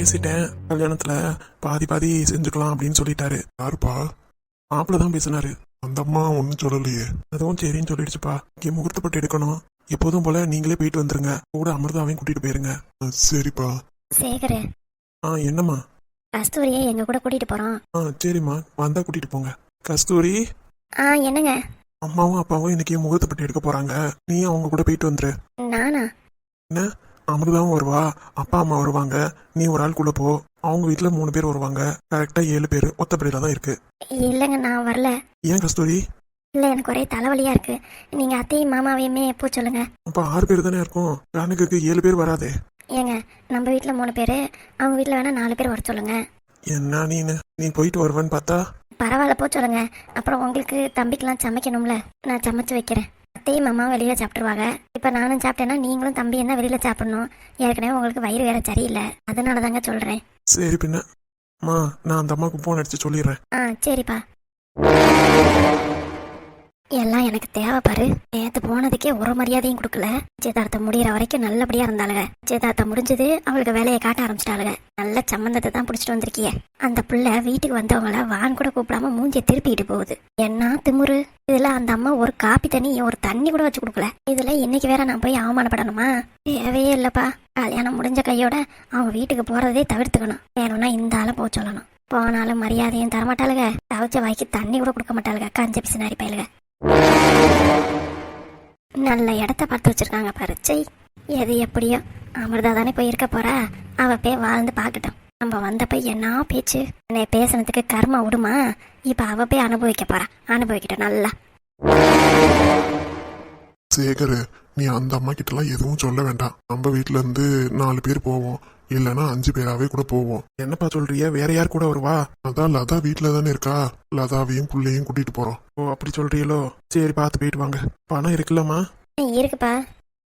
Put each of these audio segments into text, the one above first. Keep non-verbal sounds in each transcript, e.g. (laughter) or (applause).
பேசிட்டேன். கல்யாணத்துல பாதி பாதி செஞ்சுக்கலாம் அப்படின்னு சொல்லிட்டாரு. யாருப்பா? மாப்பிள்ள தான் பேசினாரு. அந்த அம்மா ஒன்றும் சொல்லலையே. அதுவும் சரின்னு சொல்லிடுச்சுப்பா. இங்கே முகூர்த்தப்பட்டு எடுக்கணும். எப்போதும் போல நீங்களே போயிட்டு வந்துருங்க. கூட அமிர்தாவையும் கூட்டிட்டு போயிருங்க. சரிப்பா. சேகரு. ஆ என்னம்மா? கஸ்தூரியை எங்க கூட கூட்டிட்டு போறோம் ஆ சரிம்மா. வந்தா கூட்டிட்டு போங்க. கஸ்தூரி? ஆ என்னங்க? அம்மாவும் அப்பாவும் இன்னைக்கு முகூர்த்தப்பட்டு எடுக்க போறாங்க. நீ அவங்க கூட போயிட்டு வந்துரு. நானா? அமிர்தாவும் வருவா. அப்பா அம்மா வருவாங்க. நீ ஒரு ஆள் கூட போ. அவங்க வீட்ல மூணு பேர் வருவாங்க. கரெக்டா ஏழு பேர் ஒத்தப்படியில தான் இருக்கு. இல்லைங்க நான் வரல. ஏன் கஸ்தூரி? இல்ல எனக்கு ஒரே தலைவலியா இருக்கு. நீங்க அத்தையும் மாமாவையுமே போ சொல்லுங்க. அப்ப ஆறு பேர் தானே இருக்கும். கணக்குக்கு ஏழு பேர் வராதே. ஏங்க நம்ம வீட்ல மூணு பேரு. அவங்க வீட்ல வேணா நாலு பேர் வர சொல்லுங்க. என்ன நீனு? நீ போயிட்டு வருவேன்னு பார்த்தா? பரவாயில்ல போ சொல்லுங்க. அப்புறம் உங்களுக்கு தம்பிக்கெல்லாம் சமைக்கணும்ல. நான் சமைச்சு வைக்கிறேன். அத்தையும் மாமா வெளியில சாப்பிட்டுருவாங்க. இப்ப நானும் சாப்பிட்டேன்னா நீங்களும் தம்பி என்ன வெளியில சாப்பிடணும்? ஏற்கனவே உங்களுக்கு வயிறு வேற சரியில்லை. அதனால தாங்க சொல்றேன். சரி பின்ன. அம்மா நான் அந்த அம்மாவுக்கு போன் அடிச்சு சொல்லிடுறேன். ஆ சரிப்பா. எல்லாம் எனக்கு தேவை பாரு. போனதுக்கே ஒரு மரியாதையும் கொடுக்கல. நிச்சயதார்த்தம் முடியிற வரைக்கும் நல்லபடியா இருந்தாளுங்க. நிச்சயதார்த்தம் முடிஞ்சது அவளுக்கு வேலையை காட்ட ஆரம்பிச்சிட்டாளுங்க. நல்ல சம்மந்தத்தை தான் பிடிச்சிட்டு வந்திருக்கிய. அந்த புள்ள வீட்டுக்கு வந்தவங்கள வான் கூட கூப்பிடாம மூஞ்சிய திருப்பிட்டு போகுது. என்ன திமுரு? இதுல அந்த அம்மா ஒரு காப்பி தண்ணி ஒரு தண்ணி கூட வச்சு கொடுக்கல. இதுல இன்னைக்கு வேற நான் போய் அவமானப்படணுமா? தேவையே இல்லப்பா. கல்யாணம் முடிஞ்ச கையோட அவங்க வீட்டுக்கு போறதே தவிர்த்துக்கணும். வேணும்னா இந்த ஆளை போக சொல்லணும். போனாலும் மரியாதையும் தரமாட்டாளுங்க. தவச்ச வாய்க்கு தண்ணி கூட கொடுக்க மாட்டாளுங்க. கஞ்ச பிசினாரி பயலுக நல்ல இடத்த பார்த்து வச்சிருக்காங்க பரிச்சை எது எப்படியோ. அமிர்தா தானே போய் இருக்க போறா. அவ போய் வாழ்ந்து பார்க்கட்டும். நம்ம வந்தப்ப என்ன பேச்சு? என்னை பேசுனதுக்கு கர்மம் விடுமா இப்ப அவ போய் அனுபவிக்க போறா. அனுபவிக்கட்டும் நல்லா. சேகர் நீ அந்த அம்மா கிட்டலாம் எதுவும் சொல்ல வேண்டாம். நம்ம வீட்ல இருந்து நாலு பேர் போவோம். இல்லைன்னா அஞ்சு பேராவே கூட போவோம். என்னப்பா சொல்றிய? வேற யார் கூட வருவா? அதான் லதா வீட்ல தானே இருக்கா? லதாவையும் புள்ளையும் கூட்டிட்டு போறோம். ஓ அப்படி சொல்றீங்களோ சரி பார்த்து போயிட்டு வாங்க. பணம் இருக்குல்லம்மா. இருக்குப்பா.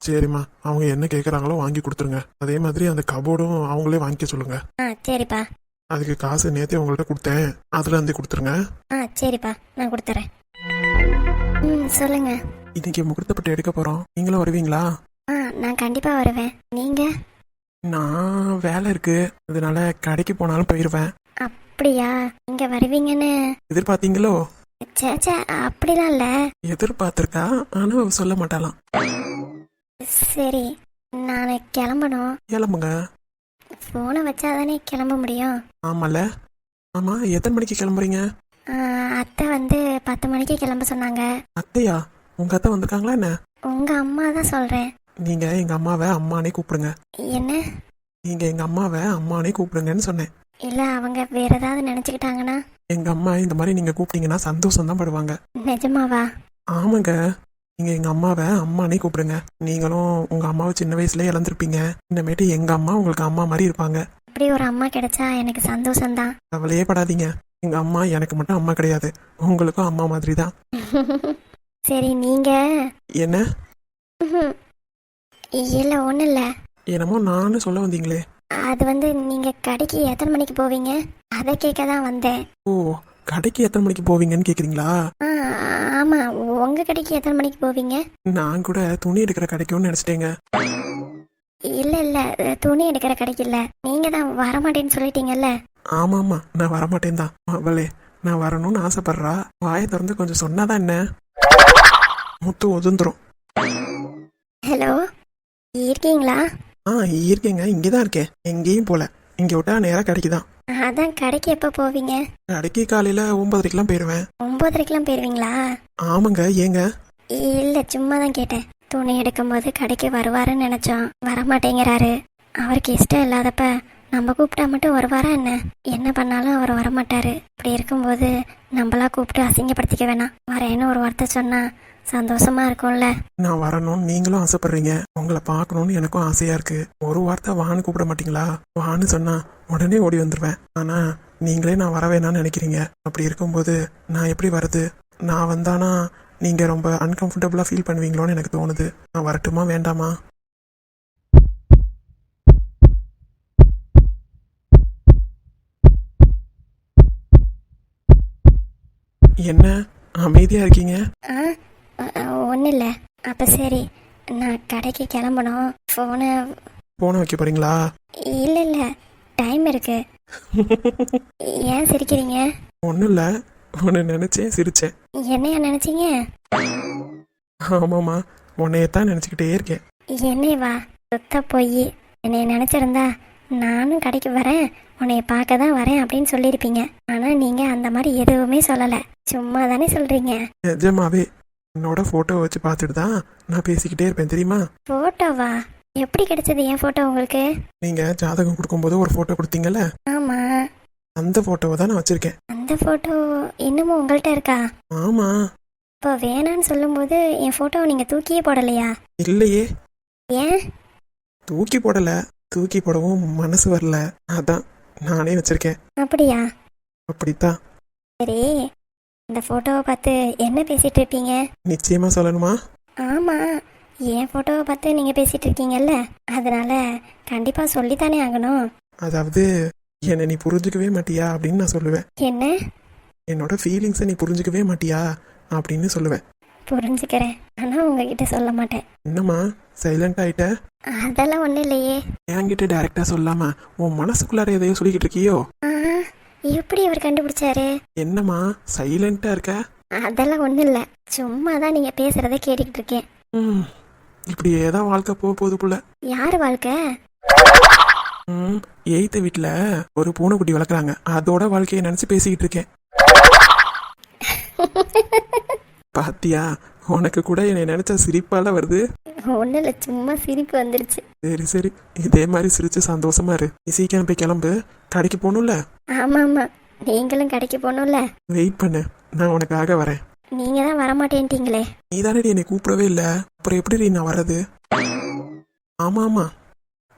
சரிம்மா. அவங்க என்ன கேட்குறாங்களோ வாங்கி கொடுத்துருங்க. அதே மாதிரி அந்த கபோர்டும் அவங்களே வாங்கிக்க சொல்லுங்க. ஆ சரிப்பா. அதுக்கு காசு நேத்தே உங்கள்கிட்ட கொடுத்தேன். அதுல இருந்து கொடுத்துருங்க. ஆ சரிப்பா. நான் கொடுத்துறேன். ம் சொல்லுங்க. இன்னைக்கு முகூர்த்தப்பட்டு எடுக்க போறோம். நீங்களும் வருவீங்களா? ஆ நான் கண்டிப்பா வருவேன். நீங்க? நான் வேலை இருக்கு. அதனால கடைக்கு போனாலும் போயிடுவேன் அப்படியா? இங்க வருவீங்கன்னு எதிர்பார்த்தீங்களோ? சே சே அப்படிலாம் இல்ல. எதிர்பார்த்திருக்கா? ஆனா அவ சொல்ல மாட்டாளாம். சரி நான் கிளம்பணும். கிளம்புங்க. ஃபோனை வச்சாதானே கிளம்ப முடியும். ஆமால ஆமா எத்தனை மணிக்கு கிளம்புறீங்க? ஆ, அத்தை வந்து பத்து மணிக்கு கிளம்ப சொன்னாங்க. அத்தையா? உங்க அத்தை வந்திருக்காங்களா என்ன? உங்க அம்மா தான் சொல்றேன். நீங்க எங்க அம்மாவை அம்மானே கூப்பிடுங்க. என்ன? நீங்க எங்க அம்மாவை அம்மானே கூப்பிடுங்கன்னு சொன்னேன். இல்ல அவங்க வேற ஏதாவது நினைச்சுக்கிட்டாங்கன்னா? எங்க அம்மா இந்த மாதிரி நீங்க கூப்பிட்டீங்கன்னா சந்தோஷம் தான் படுவாங்க. நிஜமாவா? ஆமாங்க. நீங்க எங்க அம்மாவை அம்மானே கூப்பிடுங்க. நீங்களும் உங்க அம்மாவை சின்ன வயசுல இழந்திருப்பீங்க. இனிமேட்டு எங்க அம்மா உங்களுக்கு அம்மா மாதிரி இருப்பாங்க. அப்படி ஒரு அம்மா கிடைச்சா எனக்கு சந்தோஷம்தான். கவலையே படாதீங்க. எங்க அம்மா எனக்கு மட்டும் அம்மா கிடையாது. உங்களுக்கும் அம்மா மாதிரி தான் (laughs) சரி நீங்க? என்ன. இல்ல ஒண்ணும் இல்ல. என்னமோ நானும் சொல்ல வந்தீங்களே. அது வந்து நீங்க கடைக்கு எத்தனை மணிக்கு போவீங்க? அதை கேட்க தான் வந்தேன். ஓ கடைக்கு எத்தனை மணிக்கு போவீங்கன்னு கேக்குறீங்களா? ஆமா உங்க கடைக்கு எத்தனை மணிக்கு போவீங்க? நான் கூட துணி எடுக்கிற கடைக்கும்னு நினைச்சிட்டேங்க. இல்ல இல்ல துணி எடுக்கிற கடைக்கு இல்ல. நீங்க தான் வரமாட்டேன்னு சொல்லிட்டீங்கல்ல? ஆமா ஆமா நான் வரமாட்டேன் தான். அவளே நான் வரணும்னு ஆசைப்படுறா. வாயை திறந்து கொஞ்சம் சொன்னாதான் என்ன? முத்து ஒதுந்துரும் ஹலோ இருக்கீங்களா? ஆ இருக்கேங்க. இங்கதான் இருக்கேன். எங்கேயும் போல. இங்க விட்டா நேரா கடைக்கு தான் அதான் கடைக்கு எப்ப போவீங்க? கடைக்கு காலையில ஒன்பதரைக்கெல்லாம் போயிடுவேன் ஒன்பதரைக்கெல்லாம் போயிருவீங்களா? ஆமாங்க. ஏங்க? இல்ல சும்மா தான் கேட்டேன். துணி எடுக்கும்போது கடைக்கு வருவாருன்னு நினைச்சோம். வரமாட்டேங்கிறாரு. அவருக்கு இஷ்டம் இல்லாதப்ப நம்ம கூப்பிட்டா மட்டும் வருவாரா என்ன? என்ன பண்ணாலும் அவர் வரமாட்டாரு. இப்படி இருக்கும்போது நம்மளா கூப்பிட்டு அசிங்கப்படுத்திக்க வேணாம். வரேன்னு ஒரு வார்த்தை சொன்னா சந்தோஷமா இருக்கும்ல? நான் வரணும்னு நீங்களும் ஆசைப்படுறீங்க. உங்களை பார்க்கணும்னு எனக்கும் ஆசையா இருக்கு. ஒரு வார்த்தை வான்னு கூப்பிட மாட்டீங்களா? வான்னு சொன்னா உடனே ஓடி வந்துருவேன். ஆனா நீங்களே நான் வர வேணாம்னு நினைக்கிறீங்க. அப்படி இருக்கும்போது நான் எப்படி வருது நான் வந்தானா நீங்க ரொம்ப அன்கம்ஃபர்டபுளா ஃபீல் பண்ணுவீங்களோன்னு எனக்கு தோணுது. நான் வரட்டுமா வேண்டாமா? என்ன? அமைதியா இருக்கீங்க? ஒன்றும் இல்லை அப்போ சரி நான் கடைக்கு கிளம்பணும். ஃபோனை போன வைக்க போறீங்களா? இல்ல இல்ல டைம் இருக்கு. (laughs) ஏன் சிரிக்கிறீங்க? ஒன்றும் இல்லை ஒன்று நினச்சேன் சிரிச்சேன். என்னையா நினைச்சீங்க? ஆமாம்மா உன்னைய தான் நினச்சிக்கிட்டே இருக்கேன். என்னை வா சுத்த போய். என்னைய நினைச்சிருந்தா நானும் கடைக்கு வரேன். உன்னைய பார்க்க தான் வரேன் அப்படின்னு சொல்லியிருப்பீங்க. ஆனா நீங்க அந்த மாதிரி எதுவுமே சொல்லல. சும்மா தானே சொல்றீங்க. நிஜமாவே என்னோட ஃபோட்டோவை வச்சு பார்த்துட்டு தான் நான் பேசிக்கிட்டே இருப்பேன் தெரியுமா? போட்டோவா எப்படி கிடைச்சது என் போட்டோ உங்களுக்கு? நீங்கள் ஜாதகம் கொடுக்கும்போது ஒரு ஃபோட்டோ கொடுத்தீங்கல்ல? ஆமா. அந்த ஃபோட்டோவை தான் நான் வச்சுருக்கேன். அந்த போட்டோ இன்னமும் உங்கள்கிட்ட இருக்கா? ஆமாம் இப்போ வேணான்னு சொல்லும்போது என் போட்டோவை நீங்க தூக்கியே போடலையா? இல்லையே. ஏன்? தூக்கி போடலை. தூக்கி போடவும் மனசு வரல. அதான் நானே வச்சுருக்கேன். அப்படியா? அப்படித்தான். சரி. இந்த போட்டோவை பார்த்து என்ன பேசிட்டு இருப்பீங்க? நிச்சயமாக சொல்லணுமா? ஆமா என் போட்டோவை பார்த்து நீங்க பேசிட்டு இருக்கீங்கல்ல அதனால கண்டிப்பா சொல்லித்தானே ஆகணும். அதாவது என்னை நீ புரிஞ்சுக்கவே மாட்டியா அப்படின்னு நான் சொல்லுவேன். என்ன? என்னோட ஃபீலிங்ஸை நீ புரிஞ்சுக்கவே மாட்டியா அப்படின்னு சொல்லுவேன். புரிஞ்சுக்கிறேன். ஆனா உங்ககிட்ட சொல்ல மாட்டேன். என்னம்மா சைலண்ட் ஆயிட்ட? அதெல்லாம் ஒண்ணும் இல்லையே. என்கிட்ட டைரக்டா சொல்லாம உன் மனசுக்குள்ளார எதையோ சொல்லிக்கிட்டு இருக்கியோ? எப்படி அவர் கண்டுபிடிச்சாரு? என்னம்மா சைலண்டா இருக்க? அதெல்லாம் ஒண்ணும் இல்ல. சும்மா தான் நீங்க பேசுறத கேட்டுக்கிட்டு இருக்கேன். ம் இப்படியே தான் வாழ்க்கை போக போகுது புள்ள யார் வாழ்க்கை? ம் எய்த்த வீட்டில் ஒரு பூனைக்குட்டி வளர்க்குறாங்க. அதோட வாழ்க்கையை நினச்சி பேசிக்கிட்டு இருக்கேன். பாத்தியா உனக்கு கூட என்னை நினைச்சா சிரிப்பால வருது. ஒண்ணும் இல்ல சும்மா சிரிப்பு வந்துருச்சு. சரி சரி. இதே மாதிரி சிரிச்சு சந்தோஷமா இரு. நீ சீக்கிரம் போய் கிளம்பு. கடைக்கு போகணும்ல? ஆமா ஆமா நீங்களும் கடைக்கு போகணும்ல? வெயிட் பண்ணு. நான் உனக்காக வரேன். நீங்க தான் வரமாட்டேன்ட்டீங்களே. நீ தானடி என்னை கூப்பிடவே இல்லை. அப்புறம் எப்படி நான் வர்றது? ஆமா ஆமா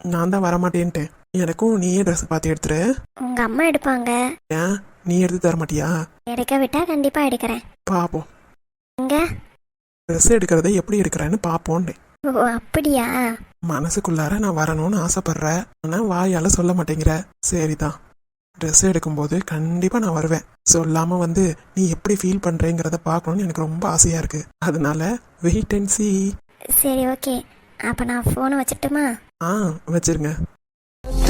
நான் தான் வரமாட்டேன்ட்டேன். எனக்கும் நீயே ட்ரெஸ் பார்த்து எடுத்துரு. உங்க அம்மா எடுப்பாங்க. ஏன்? நீ எடுத்து தர மாட்டியா எடுக்க விட்டா கண்டிப்பா எடுக்கிறேன். பாப்போம். எங்க? ட்ரெஸ் எடுக்கிறத எப்படி எடுக்கிறேன்னு பார்ப்போன்னே ஓ அப்படியா? மனசுக்குள்ளார நான் வரணும்னு ஆசைப்படுற. ஆனால் வாயால சொல்ல மாட்டேங்கிற. சரிதான். ட்ரெஸ் எடுக்கும்போது கண்டிப்பா நான் வருவேன். சொல்லாம வந்து நீ எப்படி ஃபீல் பண்றேங்கிறத பார்க்கணும்னு எனக்கு ரொம்ப ஆசையா இருக்கு. அதனால வெயிட் அண்ட் see. சரி ஓகே அப்ப நான் போனை வச்சுட்டுமா ஆ வச்சிருங்க.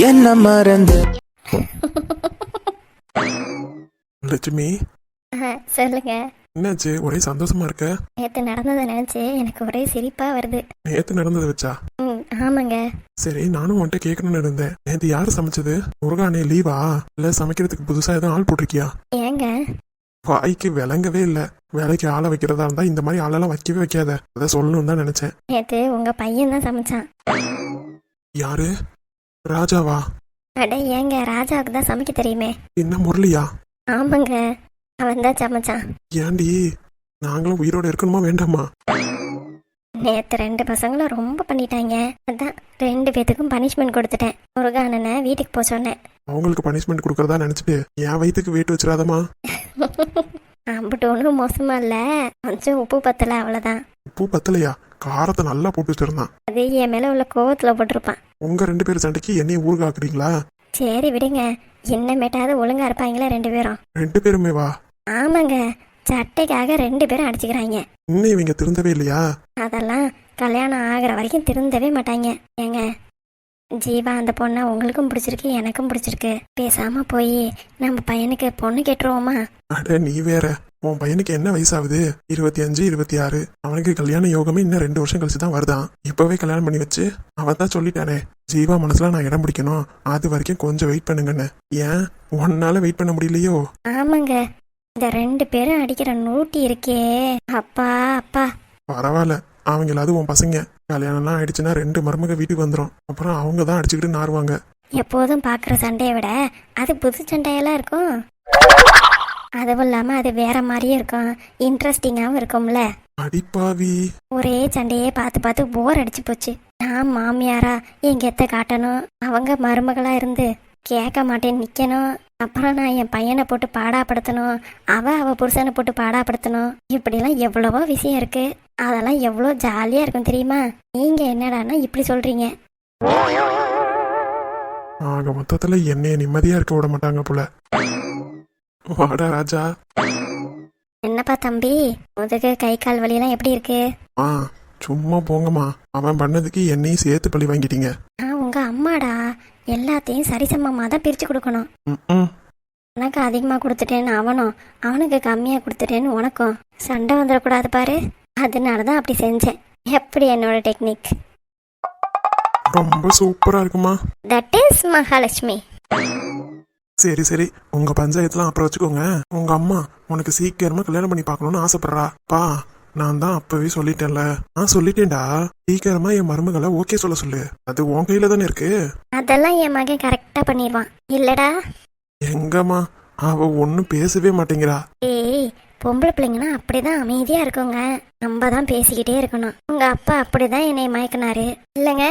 என்ன மறந்து? (laughs) லட்சுமி. சொல்லுங்க. என்னாச்சு? ஒரே சந்தோஷமா இருக்க? நேற்று நடந்ததை நினைச்சு எனக்கு ஒரே சிரிப்பா வருது. நேத்து நடந்ததை வச்சா? ம் ஆமாங்க. சரி நானும் உன்கிட்ட கேட்கணும்னு இருந்தேன். நேத்து யாரு சமைச்சது? முருகானே லீவா இல்ல சமைக்கிறதுக்கு புதுசா எதுவும் ஆள் போட்டிருக்கியா? ஏங்க? வாய்க்கு விளங்கவே இல்ல. வேலைக்கு ஆளை வைக்கிறதா இருந்தா இந்த மாதிரி ஆளெல்லாம் வைக்கவே வைக்காத. அதை சொல்லணும்னு தான் நினைச்சேன். நேற்று உங்க பையன் தான் சமைச்சான். யாரு? ராஜாவா? அட ஏங்க ராஜாவுக்கு தான் சமைக்க தெரியுமே. என்ன முரளியா? ஆமாங்க அவன் தான் சமைச்சான். ஏண்டி நாங்களும் உயிரோட இருக்கணுமா வேண்டாமா? நேற்று ரெண்டு பசங்களும் ரொம்ப பண்ணிட்டாங்க. அதான் ரெண்டு பேத்துக்கும் பனிஷ்மெண்ட் கொடுத்துட்டேன். முருகானனை வீட்டுக்கு போக சொன்னேன். அவங்களுக்கு பனிஷ்மெண்ட் கொடுக்கறதா நினைச்சிட்டு என் வயித்துக்கு வெயிட் வச்சிடாதமா அம்பிட்டு (laughs) ஒன்றும் மோசமா இல்லை. கொஞ்சம் உப்பு பத்தல அவ்வளோதான் உப்பு பத்தலையா? காரத்தை நல்லா போட்டு வச்சிருந்தான் அது என் மேலே உள்ள கோவத்தில் போட்டிருப்பான். உங்க ரெண்டு பேரும் சண்டைக்கு என்னையும் ஊருகாக்குறீங்களா சரி விடுங்க. என்னமேட்டாவது ஒழுங்கா இருப்பாங்களே ரெண்டு பேரும். ரெண்டு பேருமே வா. ஆமாங்க. சட்டைக்காக ரெண்டு பேரும் அடிச்சுக்கிறாங்க. இன்னும் இவங்க திருந்தவே இல்லையா? அதெல்லாம் கல்யாணம் ஆகிற வரைக்கும் திருந்தவே மாட்டாங்க. ஏங்க ஜீவா அந்த பொண்ணை உங்களுக்கும் பிடிச்சிருக்கு எனக்கும் பிடிச்சிருக்கு. பேசாம போய் நம்ம பையனுக்கு பொண்ணு கேட்டுருவோமா? அட நீ வேற. உன் பையனுக்கு என்ன வயசாகுது? இருபத்தி அஞ்சு இருபத்தி ஆறு. அவனுக்கு கல்யாண யோகமே இன்னும் ரெண்டு வருஷம் கழிச்சு தான் வருதான். இப்பவே கல்யாணம் பண்ணி வச்சு அவன் தான் சொல்லிட்டானே. ஜீவா மனசுல நான் இடம் பிடிக்கணும். அது வரைக்கும் கொஞ்சம் வெயிட் பண்ணுங்கன்னு ஏன்? ஒன்னால வெயிட் பண்ண முடியலையோ? ஆமாங்க. இந்த ரெண்டு பேரும் அடிக்கிற நூட்டி இருக்கே. அப்பா அப்பா. பரவாயில்ல. அவங்களாவது உன் பசங்க. கல்யாணம்லாம் ஆயிடுச்சுன்னா ரெண்டு மருமக வீட்டுக்கு வந்துடும் அப்புறம் அவங்க தான் அடிச்சுக்கிட்டு நாருவாங்க. எப்போதும் பார்க்குற சண்டையை விட அது புது சண்டையெல்லாம் இருக்கும். அதுவும் இல்லாமல் அது வேற மாதிரியே இருக்கும். இன்ட்ரெஸ்டிங்காகவும் இருக்கும்ல. அடிப்பாவி. ஒரே சண்டையே பார்த்து பார்த்து போர் அடிச்சு போச்சு. நான் மாமியாரா என் கெத்த காட்டணும். அவங்க மருமகளா இருந்து கேட்க மாட்டேன்னு நிக்கணும். அப்புறம் நான் என் பையனை போட்டு பாடாப்படுத்தணும். அவ அவ புருஷனை போட்டு பாடாப்படுத்தணும். இப்படிலாம் எவ்வளவோ விஷயம் இருக்கு. அதெல்லாம் எவ்வளோ ஜாலியா இருக்கும் தெரியுமா? நீங்க என்னடான்னா இப்படி சொல்றீங்க. ஆக மொத்தத்துல என்னைய நிம்மதியா இருக்க விட மாட்டாங்க போல. வாடா ராஜா. என்னப்பா தம்பி முதுகு கை கால் வலியெல்லாம் எப்படி இருக்கு? ஆ. சும்மா போங்கம்மா. அவன் பண்ணதுக்கு என்னையும் சேர்த்து பழி வாங்கிட்டீங்க. நான் உங்க அம்மாடா. எல்லாத்தையும் சரிசமமாக தான் பிரிச்சு கொடுக்கணும். ம் உனக்கு அதிகமாக கொடுத்துட்டேன்னு அவனும் அவனுக்கு கம்மியாக கொடுத்துட்டேன்னு உனக்கும் சண்டை வந்துடக்கூடாது பாரு. அதனால தான் அப்படி செஞ்சேன். எப்படி என்னோட டெக்னிக் ரொம்ப சூப்பரா இருக்குமா. That is Mahalakshmi. சரி சரி. உங்க பஞ்சாயத்துலாம் அப்புறம் வச்சுக்கோங்க. உங்க அம்மா உனக்கு சீக்கிரமா கல்யாணம் பண்ணி பார்க்கணும்னு ஆசைப்படுறா. பா. நான் தான் அப்பவே சொல்லிட்டேன்ல. நான் சொல்லிட்டேன்டா. சீக்கிரமா என் மருமகளை ஓகே சொல்ல சொல்லு. அது உன் கையில தானே இருக்கு. அதெல்லாம் என் மகன் கரெக்டாக பண்ணிடுவான். இல்லடா. எங்கம்மா? அவ ஒன்னும் பேசவே மாட்டேங்கிறா. ஏய் பொம்பளை பிள்ளைங்கன்னா அப்படிதான் அமைதியா இருக்குங்க. நம்ம தான் பேசிக்கிட்டே இருக்கணும். உங்க அப்பா அப்படிதான் என்னை மயக்கினாரு. இல்லைங்க?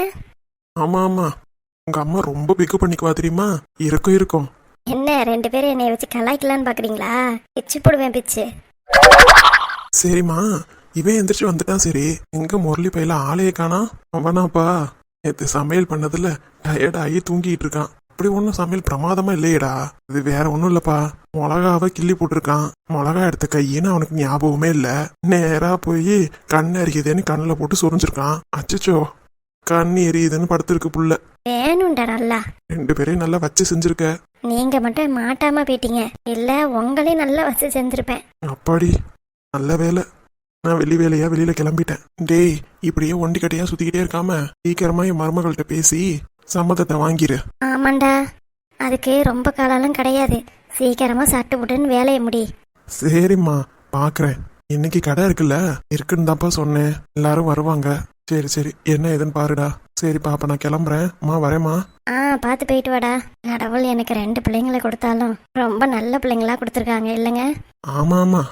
ஆமா ஆமா. உங்க அம்மா ரொம்ப பிக்கு பண்ணிக்குவா தெரியுமா? இருக்கும் இருக்கும். என்ன ரெண்டு பேரும் என்னை வச்சு கலாய்க்கலான்னு பாக்குறீங்களா? பிச்சு போடுவேன் பிச்சு. சரிம்மா இவன் எந்திரிச்சு வந்துட்டான் சரி. எங்க முரளி பையில ஆளையே காணா? அவனாப்பா. நேத்து சமையல் பண்ணதுல டயர்ட் ஆகி தூங்கிட்டு இருக்கான். அப்படி ஒன்றும் சமையல் பிரமாதமா இல்லையேடா. இது வேற ஒன்றும் இல்லப்பா. மிளகாவை கிள்ளி போட்டிருக்கான். மிளகா எடுத்த கையின்னு அவனுக்கு ஞாபகமே இல்ல. நேரா போய் கண் எரியுதுன்னு கண்ணில் போட்டு சொரிஞ்சிருக்கான். அச்சச்சோ. கண் எரியுதுன்னு படுத்திருக்கு புள்ள. வேணும்டா நல்லா. ரெண்டு பேரையும் நல்லா வச்சு செஞ்சிருக்க. நீங்க மட்டும் மாட்டாம போயிட்டீங்க. இல்ல உங்களையும் நல்லா வச்சு செஞ்சிருப்பேன். அப்பாடி. நல்ல வேலை நான் வெளி வேலையா வெளியில கிளம்பிட்டேன். டேய் இப்படியே ஒண்டி கட்டையா சுத்திக்கிட்டே இருக்காம சீக்கிரமா என் மருமகள்கிட்ட பேசி சம்மதத்தை வாங்கிரு. ஆமாண்டா. அதுக்கு ரொம்ப காலம்லாம் கிடையாது. சீக்கிரமா சட்டு புட்டுன்னு வேலையை முடி. சரிம்மா பாக்குறேன். இன்னைக்கு கடை இருக்குல்ல? இருக்குன்னு தான்ப்பா சொன்னேன். எல்லாரும் வருவாங்க. சரி சரி. என்ன ஏதுன்னு பாருடா. சரி பாப்பா நான் கிளம்புறேன். அம்மா வரேம்மா. ஆ பார்த்து போயிட்டு வாடா. கடவுள் எனக்கு ரெண்டு பிள்ளைங்களை கொடுத்தாலும் ரொம்ப நல்ல பிள்ளைங்களா கொடுத்துருக்காங்க இல்லைங்க? ஆமா ஆமா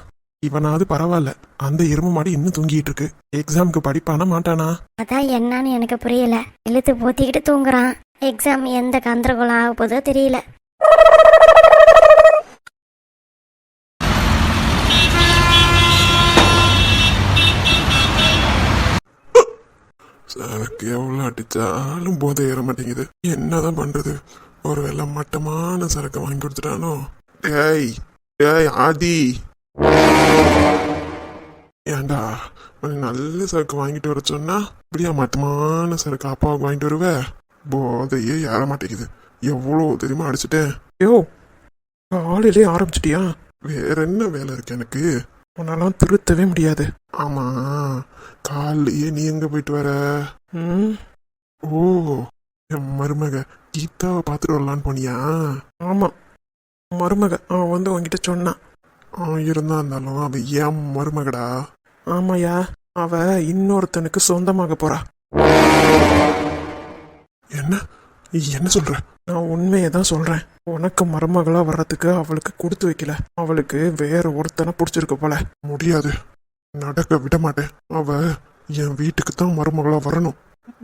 இவனாவது பரவாயில்ல. அந்த எருமை மாடி இன்னும் தூங்கிட்டு இருக்கு. எக்ஸாமுக்கு படிப்பானா மாட்டானா? அதான் என்னன்னு எனக்கு புரியல. இழுத்து போத்திக்கிட்டு தூங்குறான். எக்ஸாம் எந்த கந்தரகுலம் ஆக போதோ தெரியல. சரக்கு எவ்வளோ அடிச்சாலும் போதை ஏற மாட்டேங்குது. என்னதான் பண்றது? ஒருவேளை மட்டமான சரக்கு வாங்கி கொடுத்துட்டானோ? டேய் டேய் ஆதி. உனக்கு நல்ல சரக்கு வாங்கிட்டு வர சொன்னா இப்படியா மட்டமான சரக்கு அப்பாவுக்கு வாங்கிட்டு வருவ? போதையே ஏற மாட்டேங்குது. எவ்வளோ தெரியுமா அடிச்சிட்டேன். யோ காலையிலே ஆரம்பிச்சிட்டியா? வேற என்ன வேலை இருக்கு எனக்கு? உன்னெல்லாம் திருத்தவே முடியாது. ஆமா காலையே நீ எங்க போயிட்டு வர? ஓ என் மருமக கீதாவை பார்த்துட்டு வரலான்னு போனியா? ஆமா மருமக அவன் வந்து உன்கிட்ட சொன்னான். இருந்தா இருந்தாலும் அவ ஏன் மருமகடா? ஆமாயா அவ இன்னொருத்தனுக்கு சொந்தமாக போறா. என்ன? என்ன சொல்ற? நான் உண்மையை தான் சொல்றேன். உனக்கு மருமகளா வர்றதுக்கு அவளுக்கு கொடுத்து வைக்கல. அவளுக்கு வேற ஒருத்தனை பிடிச்சிருக்கு போல. முடியாது. நடக்க விட மாட்டேன். அவ என் வீட்டுக்கு தான் மருமகளா வரணும்.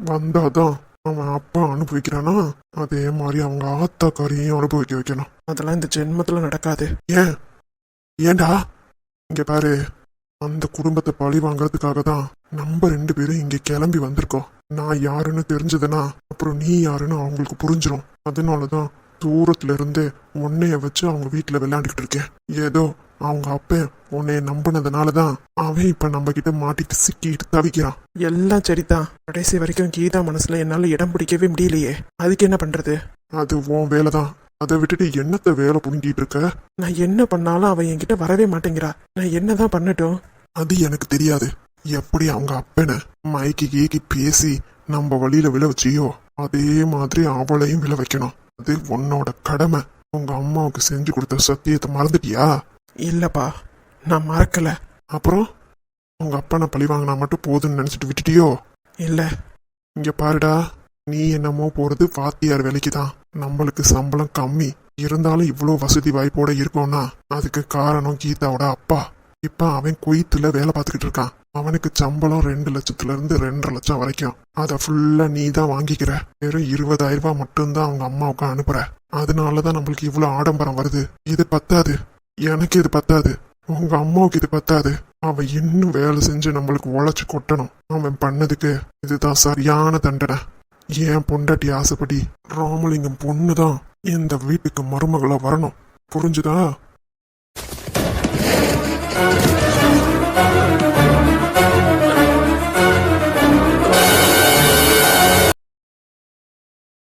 வந்தாதான் அவன் அப்பா அனுபவிக்கிறானா? அதே மாதிரி அவங்க ஆத்தாக்காரையும் அனுபவிக்க வைக்கணும். அதெல்லாம் இந்த ஜென்மத்துல நடக்காது. ஏன்? ஏன்டா இங்க பாரு. அந்த குடும்பத்தை பழி வாங்குறதுக்காக தான் நம்ம ரெண்டு பேரும் இங்க கிளம்பி வந்திருக்கோம். நான் யாருன்னு தெரிஞ்சதுன்னா அப்புறம் நீ யாருன்னு அவங்களுக்கு புரிஞ்சிடும் அதனாலதான் தூரத்துல இருந்து உன்னைய வச்சு அவங்க வீட்டுல விளையாண்டுக்கிட்டு இருக்கேன். ஏதோ அவங்க அப்ப உன்னைய நம்பினதுனால தான் அவன் இப்ப நம்ம கிட்ட மாட்டிட்டு சிக்கிட்டு தவிக்கிறான். எல்லாம் சரிதான். கடைசி வரைக்கும் கீதா மனசுல என்னால இடம் பிடிக்கவே முடியலையே. அதுக்கு என்ன பண்றது? அது உன் வேலை தான் அதை விட்டுட்டு என்னத்த வேலை புடுங்கிட்டு இருக்க? நான் என்ன பண்ணாலும் அவ என்கிட்ட வரவே மாட்டேங்கிறா. நான் என்னதான் பண்ணட்டும்? அது எனக்கு தெரியாது. எப்படி அவங்க அப்பனை மைக்கி கீக்கி பேசி நம்ம வழியில விழ வச்சியோ அதே மாதிரி அவளையும் விழ வைக்கணும். அது உன்னோட கடமை. உங்க அம்மாவுக்கு செஞ்சு கொடுத்த சத்தியத்தை மறந்துட்டியா? இல்லப்பா நான் மறக்கல. அப்புறம்? உங்க அப்பனை பழி வாங்கினா மட்டும் போதும்னு நினைச்சிட்டு விட்டுட்டியோ? இல்ல. இங்க பாருடா நீ என்னமோ போறது வாத்தியார் வேலைக்கு தான் நம்மளுக்கு சம்பளம் கம்மி. இருந்தாலும் இவ்வளோ வசதி வாய்ப்போட இருக்கோம்னா அதுக்கு காரணம் கீதாவோட அப்பா. இப்போ அவன் குவைத்துல வேலை பார்த்துக்கிட்டு இருக்கான். அவனுக்கு சம்பளம் ரெண்டு லட்சத்துல இருந்து ரெண்டரை லட்சம் வரைக்கும். அதை ஃபுல்லா நீ தான் வாங்கிக்கிற. வெறும் இருபதாயிரம் ரூபாய் மட்டும்தான் அவங்க அம்மாவுக்கு அனுப்புற. அதனாலதான் நம்மளுக்கு இவ்வளோ ஆடம்பரம் வருது. இது பத்தாது. எனக்கு இது பத்தாது. உங்க அம்மாவுக்கு இது பத்தாது. அவன் இன்னும் வேலை செஞ்சு நம்மளுக்கு உழைச்சி கொட்டணும். அவன் பண்ணதுக்கு இதுதான் சரியான தண்டனை. ஏன் பொண்டாட்டி ஆசைப்படி ராமலிங்கம் பொண்ணு தான் இந்த வீட்டுக்கு மருமகளை வரணும். புரிஞ்சுதா?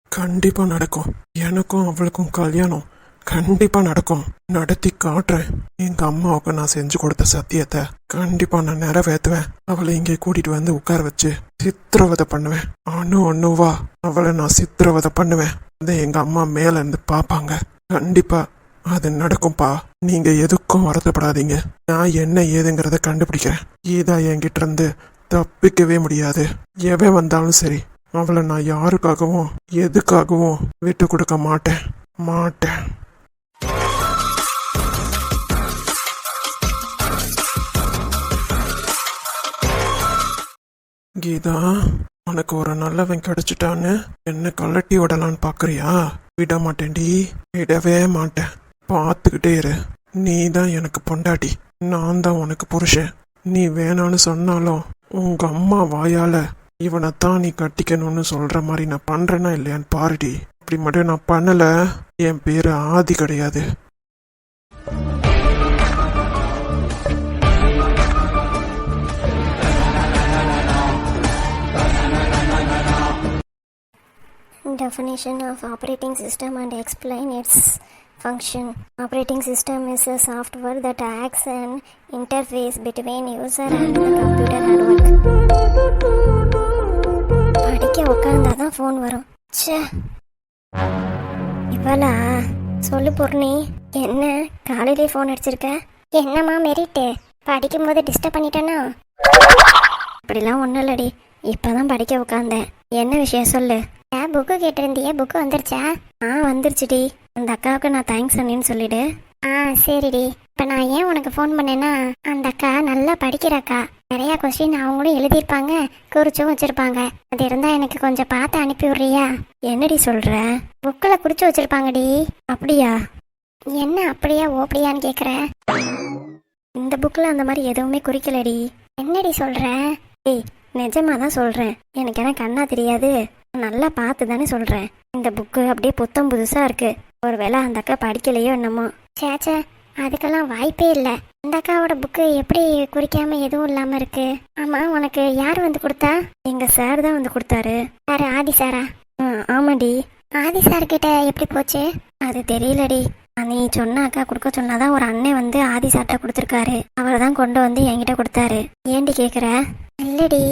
கண்டிப்பா நடக்கும். எனக்கும் அவளுக்கும் கல்யாணம். கண்டிப்பா நடக்கும். நடத்தி காட்டுறேன். எங்க அம்மாவுக்கு நான் செஞ்சு கொடுத்த சத்தியத்தை கண்டிப்பா நான் நிறைவேற்றுவேன். அவளை இங்கே கூட்டிட்டு வந்து உட்கார வச்சு சித்திரவதை பண்ணுவேன். அணு அணுவா அவளை நான் சித்திரவதை பண்ணுவேன். அதை எங்க அம்மா மேல இருந்து பார்ப்பாங்க கண்டிப்பா அது நடக்கும்பா. நீங்க எதுக்கும் வருத்தப்படாதீங்க. நான் என்ன ஏதுங்கிறத கண்டுபிடிக்கிறேன். கீதா என்கிட்ட இருந்து தப்பிக்கவே முடியாது. எவன் வந்தாலும் சரி அவளை நான் யாருக்காகவும் எதுக்காகவும் விட்டு கொடுக்க மாட்டேன். மாட்டேன். கீதா உனக்கு ஒரு நல்லவன் கிடைச்சிட்டான்னு என்ன கலட்டி விடலான்னு பாக்குறியா? விட மாட்டேன்டி விடவே மாட்டேன். பார்த்துக்கிட்டே இரு. நீ தான் எனக்கு பொண்டாட்டி. நான் தான் உனக்கு புருஷன். நீ வேணான்னு சொன்னாலும் உங்க அம்மா வாயால தான் நீ கட்டிக்கணும்னு சொல்ற மாதிரி நான் பண்றேனா இல்லையான்னு பாருடி. அப்படி மட்டும் நான் பண்ணல. என் பேரு ஆதி கிடையாது. Definition of operating system and explain its function. Operating system is a software that acts an interface between user and the computer network. படிக்க உட்காந்தாதான் ஃபோன் வரும் ச்சே இவளா சொல்லு பொருணி என்ன காலையிலே ஃபோன் அடிச்சிருக்க என்னம்மா மெரிட்டு படிக்கும்போது டிஸ்டர்ப் பண்ணிட்டேனா இப்படிலாம் ஒன்றும் இல்லடி இப்போ தான் படிக்க உட்காந்தேன் என்ன விஷயம் சொல்லு ஏன் புக்கு கேட்டிருந்தியே புக்கு வந்துருச்சா? ஆ வந்துருச்சுடி அந்த அக்காவுக்கு நான் தேங்க்ஸ் சொன்னேன்னு சொல்லிடு. ஆ சரிடி இப்போ நான் ஏன் உனக்கு ஃபோன் பண்ணேன்னா அந்த அக்கா நல்லா படிக்கிற அக்கா. நிறையா கொஸ்டின் அவங்களும் எழுதியிருப்பாங்க குறிச்சும் வச்சுருப்பாங்க. அது இருந்தால் எனக்கு கொஞ்சம் பார்த்து அனுப்பி விடுறியா? என்னடி சொல்கிற புக்கில் குறிச்சு வச்சுருப்பாங்கடி அப்படியா? என்ன அப்படியா ஓப்படியான்னு கேட்குறேன் இந்த புக்கில் அந்த மாதிரி எதுவுமே குறிக்கலடி என்னடி சொல்கிற ஏய் நிஜமாக தான் சொல்கிறேன் எனக்கு என்ன கண்ணா தெரியாது. நல்லா பார்த்து தானே சொல்கிறேன் இந்த புக்கு அப்படியே புத்தம் புதுசாக இருக்குது ஒரு வேளை அந்த அக்கா படிக்கலையோ என்னமோ. சேச்சே அதுக்கெல்லாம் வாய்ப்பே இல்லை. இந்த அக்காவோட புக்கு எப்படி குறிக்காம எதுவும் இல்லாமல் இருக்கு? ஆமாம் உனக்கு யார் வந்து கொடுத்தா? எங்கள் சார் தான் வந்து கொடுத்தாரு. சார் ஆதி சாரா ஆ? ஆமாடி. ஆதி சார்கிட்ட எப்படி போச்சு? அது தெரியலடி. நீ சொன்ன அக்கா கொடுக்க சொன்னாதான் ஒரு அண்ணன் வந்து ஆதி சார்ட்ட கொடுத்துருக்காரு. அவர் தான் கொண்டு வந்து என்கிட்ட கொடுத்தாரு. ஏண்டி கேட்குற இல்லடி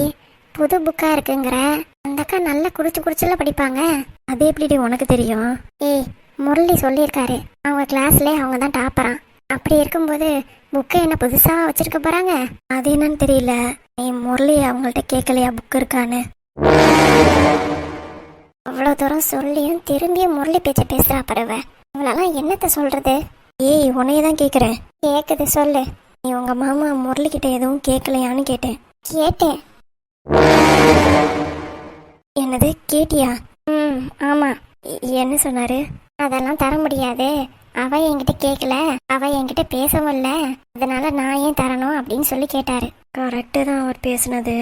புது புக்காக இருக்குங்கிற. அந்த அக்கா நல்லா குடிச்சு குடிச்செல்லாம் படிப்பாங்க. அது எப்படி உனக்கு தெரியும்? ஏய் முரளி சொல்லியிருக்காரு. அவங்க கிளாஸ்ல அவங்க தான் டாப்பரான் அப்படி இருக்கும்போது புக்கை என்ன புதுசாக வச்சிருக்க போறாங்க? அது என்னன்னு தெரியல. நீ முரளி அவங்கள்ட்ட கேட்கலையா புக் இருக்கான்னு? அவ்வளோ தூரம் சொல்லியும் திரும்பியும் முரளி பேச்ச பேசுறா பறவை இவளெல்லாம் என்னத்த சொல்றது? ஏய் உன்னைய தான் கேட்குறேன் கேட்குது சொல்லு. நீ உங்க மாமா முரளிக்கிட்ட எதுவும் கேட்கலையான்னு கேட்டேன். கேட்டேன். என்னது கேட்டியா? ம் ஆமா. எ- என்ன சொன்னாரு? அதெல்லாம் தர முடியாது. அவ என்கிட்ட கேட்கல அவ என்கிட்ட பேசவும் இல்ல. அதனால நான் ஏன் தரணும் அப்படின்னு சொல்லி கேட்டாரு. கரெக்டு தான் அவர் பேசுனது.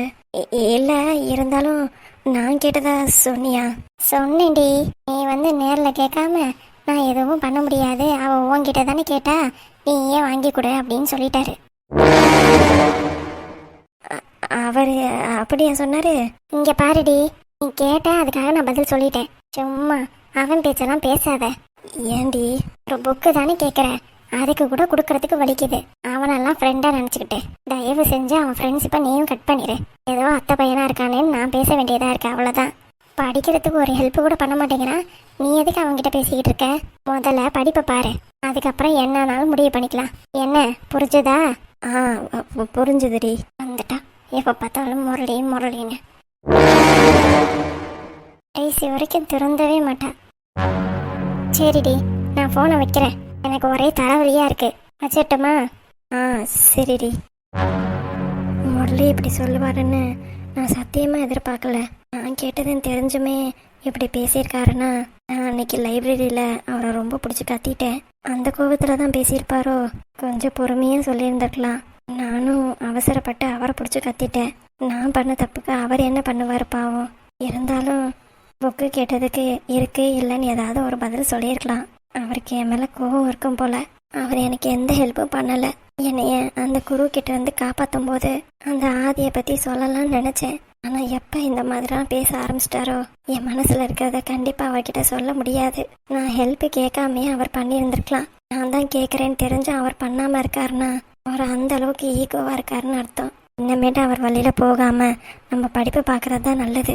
இல்ல இருந்தாலும் நான் கேட்டதா சொன்னியா? சொன்னேன்டி. நீ வந்து நேர்ல கேட்காம நான் எதுவும் பண்ண முடியாது. அவ உன்கிட்ட தானே கேட்டா. நீ ஏன் வாங்கி கொடு அப்படின்னு சொல்லிட்டாரு. அவரு அப்படியா சொன்னாரு? இங்க பாருடி. நீ கேட்ட அதுக்காக நான் பதில் சொல்லிட்டேன். சும்மா அவன் பேச்செல்லாம் பேசாத. ஏண்டி ஒரு புக்கு தானே கேட்குற அதுக்கு கூட கொடுக்கறதுக்கு வலிக்குது. அவனெல்லாம் ஃப்ரெண்டாக நினச்சிக்கிட்டு. தயவு செஞ்சு அவன் ஃப்ரெண்ட்ஷிப்பை நீயும் கட் பண்ணிடு ஏதோ அத்தை பையனாக இருக்கானேன்னு நான் பேச வேண்டியதாக இருக்கு அவ்வளோதான் படிக்கிறதுக்கு ஒரு ஹெல்ப் கூட பண்ண மாட்டேங்கிறான். நீ எதுக்கு அவன்கிட்ட பேசிக்கிட்டு இருக்க? முதல்ல படிப்பை பாரு. அதுக்கப்புறம் என்னன்னாலும் முடிவு பண்ணிக்கலாம். என்ன புரிஞ்சுதா? ஆ புரிஞ்சுதுடி. வந்துட்டா. எப்போ பார்த்தாலும் முரளி முரளின்னு. கடைசி வரைக்கும் திறந்தவே மாட்டேன். சரிடி நான் ஃபோனை வைக்கிறேன். எனக்கு ஒரே தலைவலியா இருக்கு. வச்சிட்டுமா ஆ சரிடி. முரளி இப்படி சொல்லுவாருன்னு நான் சத்தியமா எதிர்பார்க்கல. நான் கேட்டதுன்னு தெரிஞ்சுமே இப்படி பேசியிருக்காருன்னா நான் அன்னைக்கு லைப்ரரியில அவரை ரொம்ப பிடிச்சி கத்திட்டேன். அந்த கோபத்துல தான் பேசியிருப்பாரோ? கொஞ்சம் பொறுமையும் சொல்லியிருந்திருக்கலாம். நானும் அவசரப்பட்டு அவரை பிடிச்சி கத்திட்டேன். நான் பண்ண தப்புக்கு அவர் என்ன பண்ணுவார் பாவம்? இருந்தாலும் புக்கு கேட்டதுக்கு இருக்கு இல்லைன்னு ஏதாவது ஒரு பதில் சொல்லியிருக்கலாம். அவருக்கு என் மேலே கோபம் இருக்கும் போல. அவர் எனக்கு எந்த ஹெல்ப்பும் பண்ணலை. என்னைய அந்த குரு கிட்ட இருந்து காப்பாற்றும் போது அந்த ஆதியை பற்றி சொல்லலாம்னு நினச்சேன். ஆனால் எப்போ இந்த மாதிரிலாம் பேச ஆரம்பிச்சிட்டாரோ? என் மனசில் இருக்கிறத கண்டிப்பாக அவர்கிட்ட சொல்ல முடியாது. நான் ஹெல்ப் கேட்காமயே அவர் பண்ணியிருந்திருக்கலாம். நான் தான் கேட்குறேன்னு தெரிஞ்சு அவர் பண்ணாமல் இருக்காருன்னா அவர் அந்த அளவுக்கு ஈகோவாக இருக்காருன்னு அர்த்தம். இனிமேட்டு அவர் வழியில போகாம நம்ம படிப்பு பார்க்குறது தான் நல்லது.